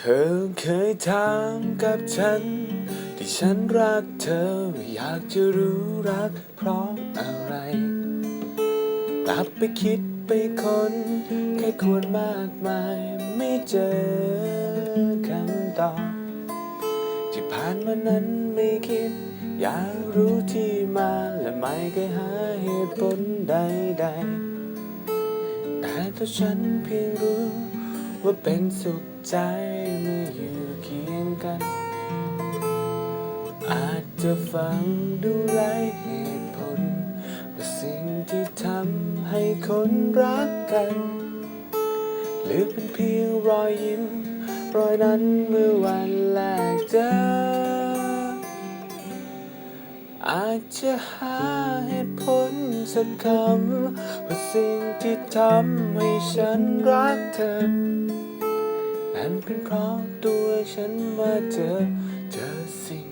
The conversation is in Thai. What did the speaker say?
ธอเคยถามกับฉัน ที่ฉันรักเธออยากจะรู้รักเพราะอะไร กลับไปคิดไปคนแค่ควรมากมาย ไม่เจอคำตอบที่ผ่านมานั้นไม่คิด อยากรู้ที่มาและไม่เคยหาเหตุผลใดๆ แต่ถ้าฉันเพียงรู้ ว่าเป็นสุขใจเมื่ออยู่เคียงกัน อาจจะฟังดูไรเหตุผลว่าสิ่งที่ทำให้คนรักกัน หรือเป็นเพียงรอยยิ้ม รอยนั้นเมื่อวันแรก อาจจะหาเหตุผลสักคำว่าสิ่งที่ทำให้ฉันรักเธอ นั้นเป็นเพราะตัวฉันมาเจอเจอสิ่ง